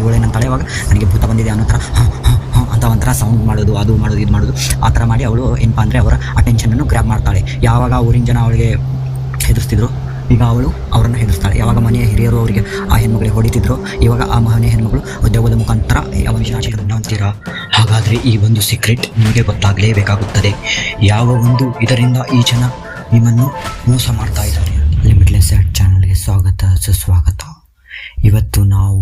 ಇವಳೇನಂತಾಳೆ ಇವಾಗ ನನಗೆ ಭೂತ ಬಂದಿದೆ ಅನ್ನೋ ಥರ ಅಂತ ಒಂಥರ ಸೌಂಡ್ ಮಾಡೋದು, ಅದು ಮಾಡೋದು, ಇದು ಮಾಡೋದು. ಆ ಥರ ಮಾಡಿ ಅವಳು ಏನಪ್ಪ ಅಂದರೆ ಅವರ ಅಟೆನ್ಷನನ್ನು ಗ್ರ್ಯಾಬ್ ಮಾಡ್ತಾಳೆ. ಯಾವಾಗ ಊರಿನ ಜನ ಅವಳಿಗೆ ಹೆದರ್ಸ್ತಿದ್ರು, ಈಗ ಅವಳು ಅವರನ್ನು ಹೆದರ್ಸ್ತಾಳೆ. ಯಾವಾಗ ಮನೆಯ ಹಿರಿಯರು ಅವರಿಗೆ ಆ ಹೆಣ್ಮಗಳಿಗೆ ಹೊಡಿತಿದ್ರು, ಇವಾಗ ಆ ಮನೆಯ ಹೆಣ್ಮಗಳು ಉದ್ಯೋಗದ ಮುಖಾಂತರ ಯಾವ ವಿಷಯ ಅಂತೀರಾ ಹಾಗಾದರೆ ಈ ಒಂದು ಸೀಕ್ರೆಟ್ ನಿಮಗೆ ಗೊತ್ತಾಗಲೇಬೇಕಾಗುತ್ತದೆ. ಯಾವ ಒಂದು ಇದರಿಂದ ಈ ಜನ ನಿಮ್ಮನ್ನು ಮೋಸ ಮಾಡ್ತಾ ಇದ್ದಾರೆ? ಲಿಮಿಟ್ಲೆಸ್ ಚಾನಲ್ಗೆ ಸ್ವಾಗತ, ಸುಸ್ವಾಗತ. ಇವತ್ತು ನಾವು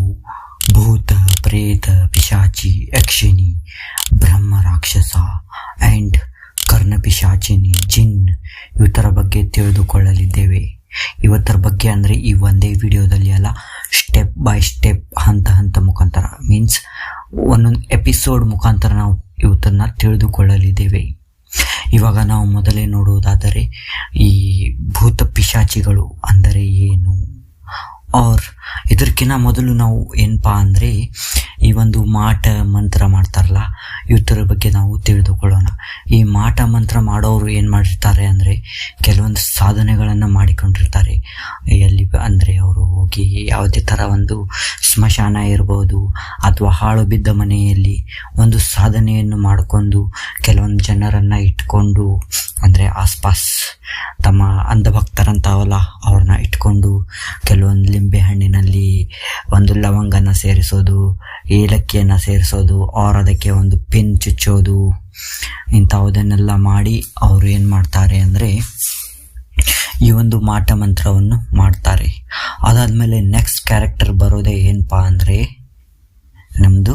ಭೂತ, ಪ್ರೇತ, ಪಿಶಾಚಿ, ಯಕ್ಷಿಣಿ, ಬ್ರಹ್ಮ, ರಾಕ್ಷಸ ಆ್ಯಂಡ್ ಕರ್ಣ, ಪಿಶಾಚಿನಿ, ಜಿನ್ ಇವತ್ತರ ಬಗ್ಗೆ ತಿಳಿದುಕೊಳ್ಳಲಿದ್ದೇವೆ. ಇವತ್ತರ ಬಗ್ಗೆ ಅಂದರೆ ಈ ಒಂದೇ ವಿಡಿಯೋದಲ್ಲಿ ಅಲ್ಲ ಸ್ಟೆಪ್ ಬೈ ಸ್ಟೆಪ್ ಹಂತ ಹಂತ ಮುಖಾಂತರ. ಮೀನ್ಸ್ ಒಂದೊಂದು ಎಪಿಸೋಡ್ ಮುಖಾಂತರ ನಾವು ಇವತ್ತನ್ನು ತಿಳಿದುಕೊಳ್ಳಲಿದ್ದೇವೆ. ಇವಾಗ ನಾವು ಮೊದಲೇ ನೋಡುವುದಾದರೆ ಈ ಭೂತ ಪಿಶಾಚಿಗಳು ಅಂದರೆ ಏನು? ಆರ್ ಇದಕ್ಕಿಂತ ಮೊದಲು ನಾವು ಏನಪ್ಪಾ ಅಂದರೆ ಈ ಒಂದು ಮಾಟ ಮಂತ್ರ ಮಾಡ್ತಾರಲ್ಲ, ಇವತ್ತರ ಬಗ್ಗೆ ನಾವು ತಿಳಿದುಕೊಳ್ಳೋಣ. ಈ ಮಾಟ ಮಂತ್ರ ಮಾಡೋರು ಏನು ಮಾಡಿರ್ತಾರೆ ಅಂದರೆ ಕೆಲವೊಂದು ಸಾಧನೆಗಳನ್ನು ಮಾಡಿಕೊಂಡಿರ್ತಾರೆ. ಎಲ್ಲಿ ಅಂದರೆ ಅವರು ಹೋಗಿ ಯಾವುದೇ ಥರ ಒಂದು ಸ್ಮಶಾನ ಇರ್ಬೋದು ಅಥವಾ ಹಾಳು ಬಿದ್ದ ಮನೆಯಲ್ಲಿ ಒಂದು ಸಾಧನೆಯನ್ನು ಮಾಡಿಕೊಂಡು ಕೆಲವೊಂದು ಜನರನ್ನು ಇಟ್ಕೊಂಡು ಅಂದರೆ ಆಸ್ಪಾಸ್ ತಮ್ಮ ಅಂಧಭಕ್ತರಂತಾವಲ್ಲ, ಅವ್ರನ್ನ ಇಟ್ಕೊಂಡು ಕೆಲವೊಂದು ಲಿಂಬೆ ಹಣ್ಣಿನಲ್ಲಿ ಒಂದು ಲವಂಗನ ಸೇರಿಸೋದು, ಏಲಕ್ಕಿಯನ್ನು ಸೇರಿಸೋದು ಅವ್ರ ಅದಕ್ಕೆ ಒಂದು ಪಿನ್ ಚುಚ್ಚೋದು, ಇಂಥವುದನ್ನೆಲ್ಲ ಮಾಡಿ ಅವರು ಏನು ಮಾಡ್ತಾರೆ ಅಂದರೆ ಈ ಒಂದು ಮಾಟ ಮಂತ್ರವನ್ನು ಮಾಡ್ತಾರೆ. ಅದಾದಮೇಲೆ ನೆಕ್ಸ್ಟ್ ಕ್ಯಾರೆಕ್ಟರ್ ಬರೋದೇ ಏನಪ್ಪ ಅಂದರೆ ನಮ್ಮದು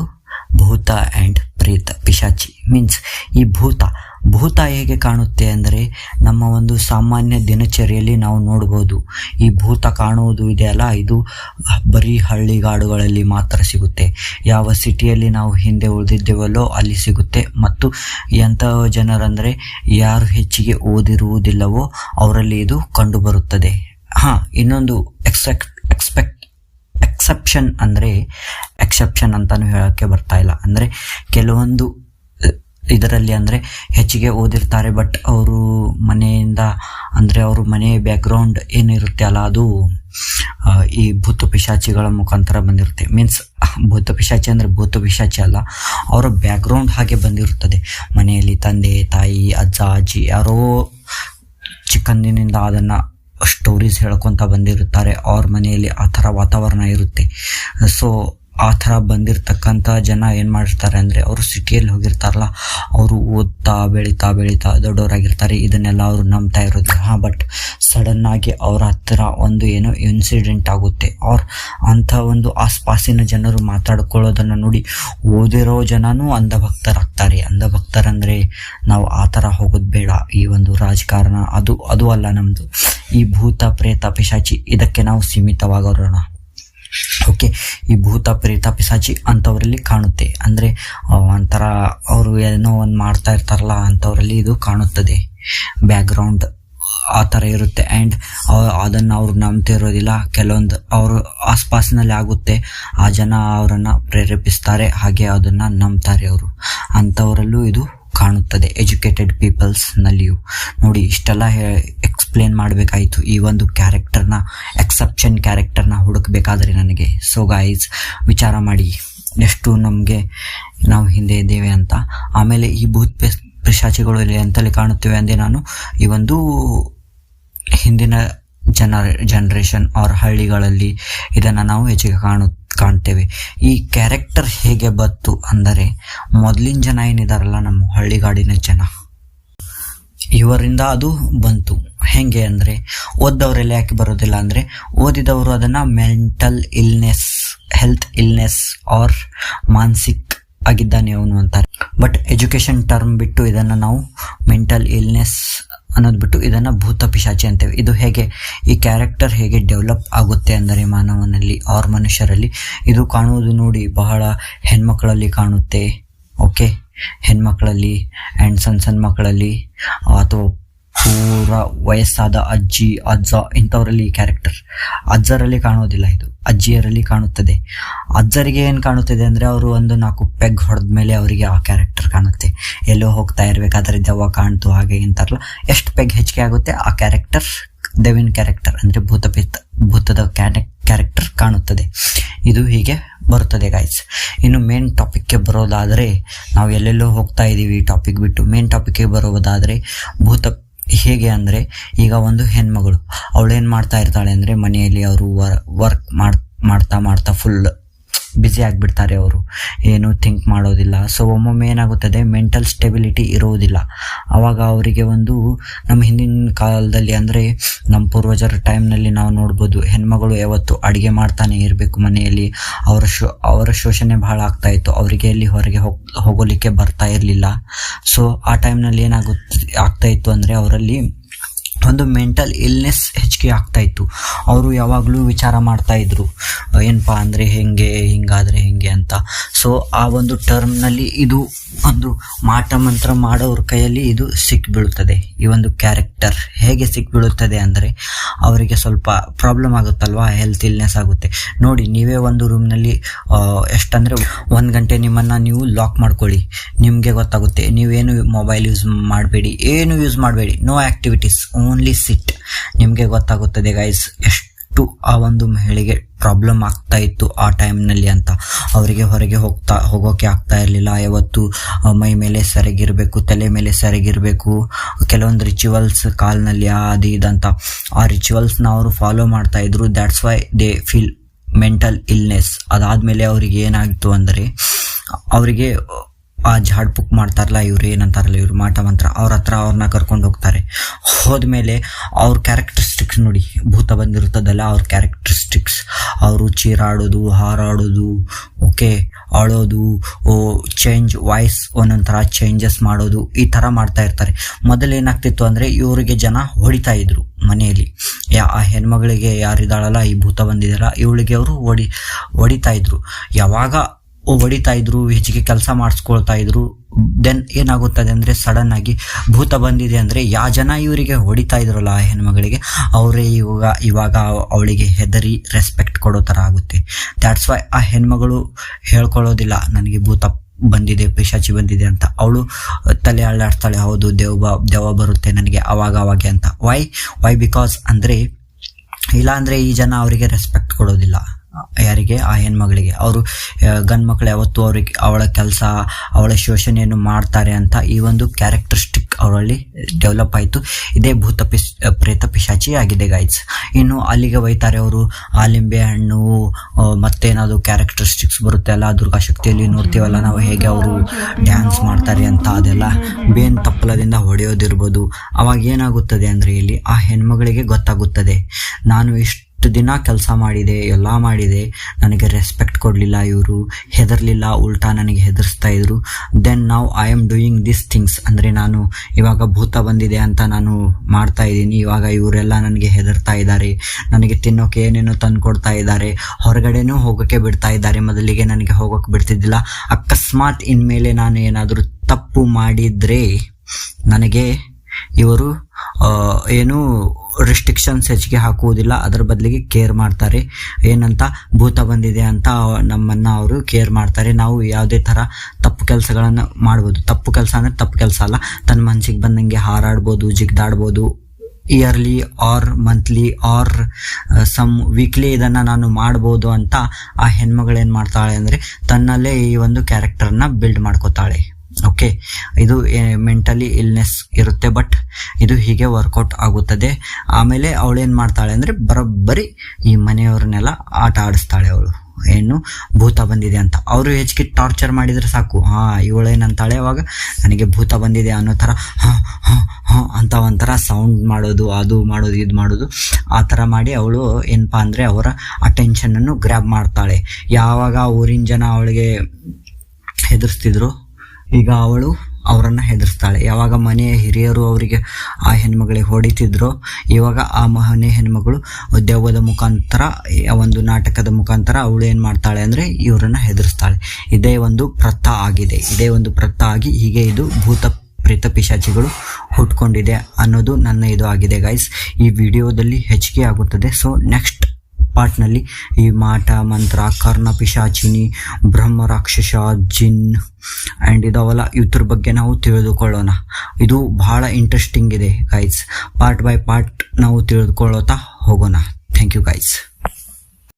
ಭೂತ ಆ್ಯಂಡ್ ಪ್ರೇತ, ಪಿಶಾಚಿ. ಮೀನ್ಸ್ ಈ ಭೂತ ಭೂತ ಹೇಗೆ ಕಾಣುತ್ತೆ ಅಂದರೆ ನಮ್ಮ ಒಂದು ಸಾಮಾನ್ಯ ದಿನಚರಿಯಲ್ಲಿ ನಾವು ನೋಡ್ಬೋದು. ಈ ಭೂತ ಕಾಣುವುದು ಇದೆಯಲ್ಲ ಇದು ಬರೀ ಹಳ್ಳಿಗಾಡುಗಳಲ್ಲಿ ಮಾತ್ರ ಸಿಗುತ್ತೆ. ಯಾವ ಸಿಟಿಯಲ್ಲಿ ನಾವು ಹಿಂದೆ ಉಳಿದಿದ್ದೇವಲ್ಲೋ ಅಲ್ಲಿ ಸಿಗುತ್ತೆ. ಮತ್ತು ಎಂಥ ಜನರಂದರೆ ಯಾರು ಹೆಚ್ಚಿಗೆ ಓದಿರುವುದಿಲ್ಲವೋ ಅವರಲ್ಲಿ ಇದು ಕಂಡುಬರುತ್ತದೆ. ಹಾಂ, ಇನ್ನೊಂದು ಎಕ್ಸೆಕ್ ಎಕ್ಸ್ಪೆಕ್ಟ್ ಎಕ್ಸೆಪ್ಷನ್ ಅಂದರೆ, ಎಕ್ಸೆಪ್ಷನ್ ಅಂತಲೂ ಹೇಳೋಕ್ಕೆ ಬರ್ತಾ ಇಲ್ಲ. ಅಂದರೆ ಕೆಲವೊಂದು ಇದರಲ್ಲಿ ಅಂದರೆ ಹೆಚ್ಚಿಗೆ ಓದಿರ್ತಾರೆ ಬಟ್ ಅವರು ಮನೆಯಿಂದ ಅಂದರೆ ಅವರು ಮನೆ ಬ್ಯಾಕ್ಗ್ರೌಂಡ್ ಏನಿರುತ್ತೆ ಅಲ್ಲ, ಅದು ಈ ಭೂತ ಪಿಶಾಚಿಗಳ ಮುಖಾಂತರ ಬಂದಿರುತ್ತೆ. ಮೀನ್ಸ್ ಭೂತ ಪಿಶಾಚಿ ಅಂದರೆ ಭೂತ ಪಿಶಾಚಿ ಅಲ್ಲ, ಅವರ ಬ್ಯಾಕ್ಗ್ರೌಂಡ್ ಹಾಗೆ ಬಂದಿರುತ್ತದೆ. ಮನೆಯಲ್ಲಿ ತಂದೆ, ತಾಯಿ, ಅಜ್ಜ, ಅಜ್ಜಿ ಯಾರೋ ಚಿಕ್ಕಂದಿನಿಂದ ಅದನ್ನು ಸ್ಟೋರೀಸ್ ಹೇಳ್ಕೊತ ಬಂದಿರುತ್ತಾರೆ. ಅವ್ರ ಮನೆಯಲ್ಲಿ ಆ ಥರ ವಾತಾವರಣ ಇರುತ್ತೆ. ಸೊ ಆ ಥರ ಬಂದಿರತಕ್ಕಂಥ ಜನ ಏನು ಮಾಡಿರ್ತಾರೆ ಅಂದರೆ ಅವರು ಸಿಟಿಯಲ್ಲಿ ಹೋಗಿರ್ತಾರಲ್ಲ, ಅವರು ಓದ್ತಾ, ಬೆಳೀತಾ ಬೆಳೀತಾ ದೊಡ್ಡವರಾಗಿರ್ತಾರೆ. ಇದನ್ನೆಲ್ಲ ಅವರು ನಂಬ್ತಾ ಇರೋದಿಲ್ಲ ಹಾಂ ಬಟ್ ಸಡನ್ನಾಗಿ ಅವ್ರ ಹತ್ತಿರ ಒಂದು ಏನೋ ಇನ್ಸಿಡೆಂಟ್ ಆಗುತ್ತೆ. ಅವ್ರ ಅಂಥ ಒಂದು ಆಸ್ಪಾಸಿನ ಜನರು ಮಾತಾಡ್ಕೊಳ್ಳೋದನ್ನು ನೋಡಿ ಓದಿರೋ ಜನನೂ ಅಂಧಭಕ್ತರಾಗ್ತಾರೆ. ಅಂಧಭಕ್ತರಂದರೆ ನಾವು ಆ ಥರ ಹೋಗೋದು ಬೇಡ. ಈ ಒಂದು ರಾಜಕಾರಣ ಅದು ಅದು ಅಲ್ಲ ನಮ್ಮದು ಈ ಭೂತ, ಪ್ರೇತ, ಪಿಶಾಚಿ ಇದಕ್ಕೆ ನಾವು ಸೀಮಿತವಾಗೋರೋಣ. ಓಕೆ, ಈ ಭೂತ ಪ್ರೇತ ಪಿಸಾಚಿ ಅಂಥವರಲ್ಲಿ ಕಾಣುತ್ತೆ. ಅಂದರೆ ಒಂಥರ ಅವರು ಏನೋ ಒಂದು ಮಾಡ್ತಾ ಇರ್ತಾರಲ್ಲ, ಅಂಥವರಲ್ಲಿ ಇದು ಕಾಣುತ್ತದೆ. ಬ್ಯಾಕ್ಗ್ರೌಂಡ್ ಆ ಥರ ಇರುತ್ತೆ. ಆ್ಯಂಡ್ ಅದನ್ನು ಅವ್ರು ನಂಬ್ತಿರೋದಿಲ್ಲ ಕೆಲವೊಂದು ಅವರು ಆಸ್ಪಾಸಿನಲ್ಲಿ ಆಗುತ್ತೆ. ಆ ಜನ ಅವರನ್ನು ಪ್ರೇರೇಪಿಸ್ತಾರೆ. ಹಾಗೆ ಅದನ್ನು ನಂಬ್ತಾರೆ ಅವರು. ಅಂಥವರಲ್ಲೂ ಇದು ಕಾಣುತ್ತದೆ. ಎಜುಕೇಟೆಡ್ ಪೀಪಲ್ಸ್ನಲ್ಲಿಯೂ ನೋಡಿ, ಇಷ್ಟೆಲ್ಲ ಎಕ್ಸ್ಪ್ಲೇನ್ ಮಾಡಬೇಕಾಯಿತು ಈ ಒಂದು ಕ್ಯಾರೆಕ್ಟರ್ನ ಎಕ್ಸೆಪ್ಷನ್ ಕ್ಯಾರೆಕ್ಟರ್ನ ಹುಡುಕಬೇಕಾದ್ರೆ ನನಗೆ. ಸೊ ಗಾಯ್ಸ್ ವಿಚಾರ ಮಾಡಿ. ಎಷ್ಟು ನಮಗೆ ನಾವು ಹಿಂದೆ ಇದ್ದೇವೆ ಅಂತ. ಆಮೇಲೆ ಈ ಭೂತ್ ಪಿಶಾಚಿಗಳು ಇಲ್ಲಿ ಎಂತಲ್ಲಿ ಕಾಣುತ್ತೇವೆ ಅಂದೆ ನಾನು, ಈ ಒಂದು ಹಿಂದಿನ ಜನ ಜನರೇಷನ್ ಆರ್ ಹಳ್ಳಿಗಳಲ್ಲಿ ಇದನ್ನು ನಾವು ಹೆಚ್ಚಿಗೆ ಕಾಣು ಕಾಣ್ತೇವೆ. ಈ ಕ್ಯಾರೆಕ್ಟರ್ ಹೇಗೆ ಬಂತು ಅಂದರೆ, ಮೊದಲಿನ ಜನ ಏನಿದಾರಲ್ಲ, ನಮ್ಮ ಹಳ್ಳಿಗಾಡಿನ ಜನ. ಇವರಿಂದ ಅದು ಬಂತು. ಹೆಂಗೆ ಅಂದರೆ, ಓದ್ದವರೆಲ್ಲ ಯಾಕೆ ಬರೋದಿಲ್ಲ ಅಂದರೆ, ಓದಿದವರು ಅದನ್ನು mental illness health illness or ಮಾನಸಿಕ್ ಆಗಿದ್ದಾನೆ ಅವನು ಅಂತಾರೆ. ಬಟ್ ಎಜುಕೇಶನ್ ಟರ್ಮ್ ಬಿಟ್ಟು ಇದನ್ನು ನಾವು ಮೆಂಟಲ್ ಇಲ್ನೆಸ್ ಅನ್ನೋದು ಬಿಟ್ಟು ಇದನ್ನು ಭೂತ ಪಿಶಾಚಿ ಅಂತೇವೆ. ಇದು ಹೇಗೆ ಈ ಕ್ಯಾರೆಕ್ಟರ್ ಹೇಗೆ ಡೆವಲಪ್ ಆಗುತ್ತೆ ಅಂದರೆ ಮಾನವನಲ್ಲಿ ಆರ್ ಮನುಷ್ಯರಲ್ಲಿ ಇದು ಕಾಣುವುದು ನೋಡಿ ಬಹಳ ಹೆಣ್ಮಕ್ಕಳಲ್ಲಿ ಕಾಣುತ್ತೆ. ಓಕೆ ಹೆಣ್ಮಕ್ಕಳಲ್ಲಿ ಆ್ಯಂಡ್ ಸಣ್ಣ ಸಣ್ಣ ಮಕ್ಕಳಲ್ಲಿ, ಅಥವಾ ಪೂರ ವಯಸ್ಸಾದ ಅಜ್ಜಿ, ಅಜ್ಜ ಇಂಥವರಲ್ಲಿ ಕ್ಯಾರೆಕ್ಟರ್ ಅಜ್ಜರಲ್ಲಿ ಕಾಣೋದಿಲ್ಲ ಇದು. ಅಜ್ಜಿಯರಲ್ಲಿ ಕಾಣುತ್ತದೆ. ಅಜ್ಜರಿಗೆ ಏನು ಕಾಣುತ್ತದೆ ಅಂದರೆ ಅವರು ಒಂದು ನಾಲ್ಕು ಪೆಗ್ ಹೊಡೆದ ಮೇಲೆ ಅವರಿಗೆ ಆ ಕ್ಯಾರೆಕ್ಟರ್ ಕಾಣುತ್ತೆ. ಎಲ್ಲೋ ಹೋಗ್ತಾ ಇರಬೇಕಾದ್ರೆ ದೆವ್ವ ಕಾಣ್ತು ಹಾಗೆ ಇಂತಾರಲ್ಲ ಎಷ್ಟು ಪೆಗ್ ಹೆಚ್ಚಿಗೆ ಆಗುತ್ತೆ? ಆ ಕ್ಯಾರೆಕ್ಟರ್ ದೇವಿನ ಕ್ಯಾರೆಕ್ಟರ್ ಅಂದರೆ ಭೂತ ಪಿತ್ತ ಭೂತದ ಕ್ಯಾರೆಕ್ಟರ್ ಕಾಣುತ್ತದೆ. ಇದು ಹೀಗೆ ಬರುತ್ತದೆ ಗಾಯ್ಸ್ ಇನ್ನು ಮೇನ್ ಟಾಪಿಕ್ಗೆ ಬರೋದಾದರೆ, ನಾವು ಎಲ್ಲೆಲ್ಲೋ ಹೋಗ್ತಾ ಇದ್ದೀವಿ ಟಾಪಿಕ್ ಬಿಟ್ಟು. ಮೇನ್ ಟಾಪಿಕ್ಗೆ ಬರೋದಾದರೆ, ಭೂತ ಹೇಗೆ ಅಂದರೆ, ಈಗ ಒಂದು ಹೆಣ್ಮಗಳು, ಅವಳೇನು ಮಾಡ್ತಾ ಇರ್ತಾಳೆ ಅಂದರೆ ಮನೆಯಲ್ಲಿ ಅವರು ವರ್ಕ್ ಮಾಡ್, ಮಾಡ್ತಾ ಮಾಡ್ತಾ ಫುಲ್ ಬ್ಯುಸಿ ಆಗಿಬಿಡ್ತಾರೆ ಅವರು. ಏನು ಥಿಂಕ್ ಮಾಡೋದಿಲ್ಲ. ಸೊ ಒಮ್ಮೊಮ್ಮೆ ಏನಾಗುತ್ತದೆ? ಮೆಂಟಲ್ ಸ್ಟೆಬಿಲಿಟಿ ಇರುವುದಿಲ್ಲ ಆವಾಗ ಅವರಿಗೆ ಒಂದು ನಮ್ಮ ಹಿಂದಿನ ಕಾಲದಲ್ಲಿ ಅಂದರೆ ನಮ್ಮ ಪೂರ್ವಜರ ಟೈಮ್ನಲ್ಲಿ ನಾವು ನೋಡ್ಬೋದು, ಹೆಣ್ಮಗಳು ಯಾವತ್ತು ಅಡುಗೆ ಮಾಡ್ತಾನೆ ಇರಬೇಕು ಮನೆಯಲ್ಲಿ. ಅವರ ಶೋ, ಅವರ ಶೋಷಣೆ ಬಹಳ ಆಗ್ತಾ ಇತ್ತು. ಅವರಿಗೆ ಅಲ್ಲಿ ಹೊರಗೆ ಹೋಗ್, ಹೋಗೋಲಿಕ್ಕೆ ಬರ್ತಾ ಇರಲಿಲ್ಲ. ಸೊ ಆ ಟೈಮ್ನಲ್ಲಿ ಏನಾಗುತ್ತೆ ಆಗ್ತಾಯಿತ್ತು ಅಂದರೆ ಅವರಲ್ಲಿ ಒಂದು ಮೆಂಟಲ್ ಇಲ್ನೆಸ್ ಹೆಚ್ಚಿಗೆ ಆಗ್ತಾ ಇತ್ತು. ಅವರು ಯಾವಾಗಲೂ ವಿಚಾರ ಮಾಡ್ತಾ ಇದ್ರು. ಏನಪ್ಪ ಅಂದರೆ ಹೆಂಗೆ, ಹಿಂಗಾದರೆ ಹೆಂಗೆ ಅಂತ. ಸೊ ಆ ಒಂದು ಟರ್ಮ್ನಲ್ಲಿ ಇದು ಒಂದು ಮಾಟ ಮಂತ್ರ ಮಾಡೋರ ಕೈಯಲ್ಲಿ ಇದು ಸಿಕ್ಬೀಳುತ್ತದೆ ಈ ಒಂದು ಕ್ಯಾರೆಕ್ಟರ್ ಹೇಗೆ ಸಿಕ್ಬೀಳುತ್ತದೆ ಅಂದರೆ ಅವರಿಗೆ ಸ್ವಲ್ಪ ಪ್ರಾಬ್ಲಮ್ ಆಗುತ್ತಲ್ವಾ? ಹೆಲ್ತ್ ಇಲ್ನೆಸ್ ಆಗುತ್ತೆ. ನೋಡಿ, ನೀವೇ ಒಂದು ರೂಮ್ನಲ್ಲಿ ಎಷ್ಟಂದರೆ ಒಂದು ಗಂಟೆ ನಿಮ್ಮನ್ನು ನೀವು ಲಾಕ್ ಮಾಡ್ಕೊಳ್ಳಿ. ನಿಮಗೆ ಗೊತ್ತಾಗುತ್ತೆ. ನೀವೇನು ಮೊಬೈಲ್ ಯೂಸ್ ಮಾಡಬೇಡಿ. ಏನು ಯೂಸ್ ಮಾಡಬೇಡಿ. ನೋ ಆ್ಯಕ್ಟಿವಿಟೀಸ್ ಓನ್ಲಿ ಸಿಟ್ ನಿಮಗೆ ಗೊತ್ತಾಗುತ್ತದೆ ಗೈಸ್ ಎಷ್ಟು ಆ ಒಂದು ಮಹಿಳೆಗೆ ಪ್ರಾಬ್ಲಮ್ ಆಗ್ತಾ ಇತ್ತು ಆ ಟೈಮ್ನಲ್ಲಿ ಅಂತ. ಅವರಿಗೆ ಹೊರಗೆ ಹೋಗ್ತಾ, ಹೋಗೋಕೆ ಆಗ್ತಾ ಇರಲಿಲ್ಲ. ಯಾವತ್ತು ಮೈ ಮೇಲೆ ಸೆರಗಿರಬೇಕು, ತಲೆ ಮೇಲೆ ಸೆರಗಿರಬೇಕು, ಕೆಲವೊಂದು ರಿಚುವಲ್ಸ್ ಕಾಲ್ನಲ್ಲಿ ಅದು ಇದಂತ. ಆ ರಿಚುವಲ್ಸ್ನ ಅವರು ಫಾಲೋ ಮಾಡ್ತಾ ಇದ್ರು. That's why they feel mental illness ಅದಾದಮೇಲೆ ಅವರಿಗೆ ಏನಾಗಿತ್ತು ಅಂದರೆ, ಅವರಿಗೆ ಆ ಜಾಡ್ ಪುಕ್ ಮಾಡ್ತಾರಲ್ಲ ಇವ್ರು ಏನಂತಾರಲ್ಲ ಇವ್ರು ಮಾಟ ಮಂತ್ರ, ಅವ್ರ ಹತ್ರ ಅವ್ರನ್ನ ಕರ್ಕೊಂಡು ಹೋಗ್ತಾರೆ. ಹೋದ್ಮೇಲೆ ಅವ್ರ ಕ್ಯಾರೆಕ್ಟರಿಸ್ಟಿಕ್ಸ್ ನೋಡಿ, ಭೂತ ಬಂದಿರುತ್ತದಲ್ಲ ಅವ್ರ ಕ್ಯಾರೆಕ್ಟರಿಸ್ಟಿಕ್ಸ್ ಅವರು ಚೀರಾಡೋದು, ಹಾರಾಡೋದು, ಓಕೆ ಆಳೋದು ಓ ಚೇಂಜ್ ವಾಯ್ಸ್ ಒಂದೊಂಥರ ಥರ ಚೇಂಜಸ್ ಮಾಡೋದು, ಈ ಥರ ಮಾಡ್ತಾ ಇರ್ತಾರೆ. ಮೊದಲು ಏನಾಗ್ತಿತ್ತು ಅಂದರೆ ಇವರಿಗೆ ಜನ ಹೊಡಿತಾ ಇದ್ರು ಮನೆಯಲ್ಲಿ. ಯಾ, ಆ ಹೆಣ್ಮಗಳಿಗೆ ಯಾರಿದ್ದಾಳಲ್ಲ, ಈ ಭೂತ ಬಂದಿದೆಯಲ್ಲ, ಇವಳಿಗೆ ಅವರು ಹೊಡಿ, ಹೊಡಿತಾ ಇದ್ರು. ಯಾವಾಗ ಹೊಡಿತಾ ಇದ್ರು, ಹೆಚ್ಚಿಗೆ ಕೆಲಸ ಮಾಡಿಸ್ಕೊಳ್ತಾ ಇದ್ರು ದೆನ್ ಏನಾಗುತ್ತದೆ ಅಂದರೆ ಸಡನ್ ಆಗಿ ಭೂತ ಬಂದಿದೆ ಅಂದರೆ ಯಾವ ಜನ ಇವರಿಗೆ ಹೊಡಿತಾ ಇದ್ರಲ್ಲ ಆ ಹೆಣ್ಮಗಳಿಗೆ, ಅವರೇ ಇವಾಗ ಇವಾಗ ಅವಳಿಗೆ ಹೆದರಿ ರೆಸ್ಪೆಕ್ಟ್ ಕೊಡೋ ಥರ ಆಗುತ್ತೆ. ದ್ಯಾಟ್ಸ್ ವೈ ಆ ಹೆಣ್ಮಗಳು ಹೇಳ್ಕೊಳ್ಳೋದಿಲ್ಲ, ನನಗೆ ಭೂತ ಬಂದಿದೆ, ಪಿಶಾಚಿ ಬಂದಿದೆ ಅಂತ. ಅವಳು ತಲೆ ಅಳ್ಳಾಡ್ತಾಳೆ ಹೌದು ದೆವ್ವ ದೆವ್ವ ಬರುತ್ತೆ ನನಗೆ ಅವಾಗ ಅವಾಗೆ ಅಂತ. ವೈ ವೈ ಬಿಕಾಸ್ ಅಂದರೆ ಇಲ್ಲ ಅಂದರೆ ಈ ಜನ ಅವರಿಗೆ ರೆಸ್ಪೆಕ್ಟ್ ಕೊಡೋದಿಲ್ಲ. ಯಾರಿಗೆ? ಆ ಹೆಣ್ಮಗಳಿಗೆ. ಅವರು ಗಂಡು ಮಕ್ಕಳು ಯಾವತ್ತು ಅವ್ರಿಗೆ ಅವಳ ಕೆಲಸ, ಅವಳ ಶೋಷಣೆಯನ್ನು ಮಾಡ್ತಾರೆ ಅಂತ ಈ ಒಂದು ಕ್ಯಾರೆಕ್ಟರಿಸ್ಟಿಕ್ ಅವರಲ್ಲಿ ಡೆವಲಪ್ ಆಯಿತು. ಇದೇ ಭೂತ ಪಿಶ್ ಪ್ರೇತ ಪಿಶಾಚಿ ಆಗಿದೆ ಗಾಯ್ಸ್ ಇನ್ನು ಅಲ್ಲಿಗೆ ಒಯ್ತಾರೆ ಅವರು. ಆ ಲಿಂಬೆ ಹಣ್ಣು ಮತ್ತೇನಾದ್ರು ಕ್ಯಾರೆಕ್ಟರಿಸ್ಟಿಕ್ಸ್ ಬರುತ್ತೆ ಅಲ್ಲ, ದುರ್ಗಾ ಶಕ್ತಿಯಲ್ಲಿ ನೋಡ್ತೀವಲ್ಲ ನಾವು ಹೇಗೆ ಅವರು ಡ್ಯಾನ್ಸ್ ಮಾಡ್ತಾರೆ ಅಂತ ಅದೆಲ್ಲ ಬೇನ್ ತಪ್ಪಲದಿಂದ ಹೊಡೆಯೋದಿರ್ಬೋದು. ಅವಾಗ ಏನಾಗುತ್ತದೆ ಅಂದರೆ ಇಲ್ಲಿ ಆ ಹೆಣ್ಮಗಳಿಗೆ ಗೊತ್ತಾಗುತ್ತದೆ. ನಾನು ಇಷ್ಟು ದಿನ ಕೆಲಸ ಮಾಡಿದೆ, ಎಲ್ಲ ಮಾಡಿದೆ, ನನಗೆ ರೆಸ್ಪೆಕ್ಟ್ ಕೊಡಲಿಲ್ಲ ಇವರು, ಹೆದರ್ಲಿಲ್ಲ, ಉಲ್ಟಾ ನನಗೆ ಹೆದರ್ಸ್ತಾ ಇದ್ರು. ದೆನ್ ನಾವು I am doing this things ಅಂದರೆ ನಾನು ಇವಾಗ ಭೂತ ಬಂದಿದೆ ಅಂತ ನಾನು ಮಾಡ್ತಾ ಇದ್ದೀನಿ. ಇವಾಗ ಇವರೆಲ್ಲ ನನಗೆ ಹೆದರ್ತಾ ಇದ್ದಾರೆ. ನನಗೆ ತಿನ್ನೋಕೆ ಏನೇನೋ ತಂದು ಕೊಡ್ತಾ ಇದ್ದಾರೆ. ಹೊರಗಡೆನೂ ಹೋಗೋಕ್ಕೆ ಬಿಡ್ತಾ ಇದ್ದಾರೆ. ಮೊದಲಿಗೆ ನನಗೆ ಹೋಗೋಕೆ ಬಿಡ್ತಿದ್ದಿಲ್ಲ. ಅಕಸ್ಮಾತ್ ಇನ್ಮೇಲೆ ನಾನು ಏನಾದರೂ ತಪ್ಪು ಮಾಡಿದರೆ ನನಗೆ ಇವರು ಏನು ರಿಸ್ಟ್ರಿಕ್ಷನ್ಸ್ ಹೆಚ್ಚಿಗೆ ಹಾಕುವುದಿಲ್ಲ. ಅದರ ಬದಲಿಗೆ ಕೇರ್ ಮಾಡ್ತಾರೆ. ಏನಂತ ಭೂತ ಬಂದಿದೆ ಅಂತ ನಮ್ಮನ್ನು ಅವರು ಕೇರ್ ಮಾಡ್ತಾರೆ. ನಾವು ಯಾವುದೇ ಥರ ತಪ್ಪು ಕೆಲಸಗಳನ್ನು ಮಾಡ್ಬೋದು. ತಪ್ಪು ಕೆಲಸ ಅಂದರೆ ತಪ್ಪು ಕೆಲಸ ಅಲ್ಲ. ತನ್ನ ಮನಸ್ಸಿಗೆ ಬಂದಂಗೆ ಹಾರಾಡ್ಬೋದು, ಜಿಗ್ದಾಡ್ಬೋದು. Yearly or monthly or some weekly ಇದನ್ನು ನಾನು ಮಾಡ್ಬೋದು ಅಂತ ಆ ಹೆಣ್ಮಗಳೇನು ಮಾಡ್ತಾಳೆ ಅಂದರೆ ತನ್ನಲ್ಲೇ ಈ ಒಂದು ಕ್ಯಾರೆಕ್ಟರ್ನ ಬಿಲ್ಡ್ ಮಾಡ್ಕೋತಾಳೆ. ಓಕೆ ಇದು ಮೆಂಟಲಿ ಇಲ್ನೆಸ್ ಇರುತ್ತೆ ಬಟ್ ಇದು ಹೀಗೆ ವರ್ಕೌಟ್ ಆಗುತ್ತದೆ. ಆಮೇಲೆ ಅವಳೇನು ಮಾಡ್ತಾಳೆ ಅಂದರೆ ಬರೋಬ್ಬರಿ ಈ ಮನೆಯವ್ರನ್ನೆಲ್ಲ ಆಟ ಆಡಿಸ್ತಾಳೆ ಅವಳು. ಏನು? ಭೂತ ಬಂದಿದೆ ಅಂತ. ಅವರು ಹೆಚ್ಚಿಗೆ ಟಾರ್ಚರ್ ಮಾಡಿದರೆ ಸಾಕು. ಹಾಂ ಇವಳೇನಂತಾಳೆ ಅವಾಗ? ನನಗೆ ಭೂತ ಬಂದಿದೆ ಅನ್ನೋ ಥರ, ಹಾಂ ಹಾಂ ಹಾಂ ಅಂತ ಒಂಥರ ಸೌಂಡ್ ಮಾಡೋದು, ಅದು ಮಾಡೋದು, ಇದು ಮಾಡೋದು. ಆ ಥರ ಮಾಡಿ ಅವಳು ಏನಪ್ಪ ಅಂದರೆ ಅವರ ಅಟೆನ್ಷನನ್ನು ಗ್ರ್ಯಾಬ್ ಮಾಡ್ತಾಳೆ. ಯಾವಾಗ ಊರಿನ ಜನ ಅವಳಿಗೆ ಹೆದರ್ಸ್ತಿದ್ರು ಈಗ ಅವಳು ಅವರನ್ನ ಹೆದರ್ಸ್ತಾಳೆ. ಯಾವಾಗ ಮನೆಯ ಹಿರಿಯರು ಅವರಿಗೆ ಆ ಹೆಣ್ಮಗಳಿಗೆ ಹೊಡಿತಿದ್ರು, ಇವಾಗ ಆ ಮನೆ ಹೆಣ್ಮಗಳು ಉದ್ಯೋಗದ ಮುಖಾಂತರ, ಒಂದು ನಾಟಕದ ಮುಖಾಂತರ ಅವಳು ಏನು ಮಾಡ್ತಾಳೆ ಅಂದರೆ ಇವರನ್ನು ಹೆದರ್ಸ್ತಾಳೆ. ಇದೇ ಒಂದು ಪ್ರಥ ಆಗಿದೆ. ಇದೇ ಒಂದು ಪ್ರಥ ಆಗಿ ಹೀಗೆ ಇದು ಭೂತ ಪ್ರೇತ ಪಿಶಾಚಿಗಳು ಹುಟ್ಕೊಂಡಿದೆ ಅನ್ನೋದು ನನ್ನ ಇದು ಆಗಿದೆ ಗೈಸ್ ಈ ವಿಡಿಯೋದಲ್ಲಿ ಹೆಚ್ಚಿಗೆ ಆಗುತ್ತದೆ. ಸೊ ನೆಕ್ಸ್ಟ್ ಪಾರ್ಟ್ನಲ್ಲಿ ಈ ಮಾಟ, ಮಂತ್ರ, ಕರ್ಣ, ಪಿಶಾಚಿನಿ, ಬ್ರಹ್ಮ, ರಾಕ್ಷಸ, ಜಿನ್ ಆ್ಯಂಡ್ ಇದಾವಲ್ಲ, ಇದ್ರ ಬಗ್ಗೆ ನಾವು ತಿಳಿದುಕೊಳ್ಳೋಣ. ಇದು ಬಹಳ ಇಂಟ್ರೆಸ್ಟಿಂಗ್ ಇದೆ ಗೈಸ್ ಪಾರ್ಟ್ ಬೈ ಪಾರ್ಟ್ ನಾವು ತಿಳಿದುಕೊಳ್ಳೋತಾ ಹೋಗೋಣ. Thank you guys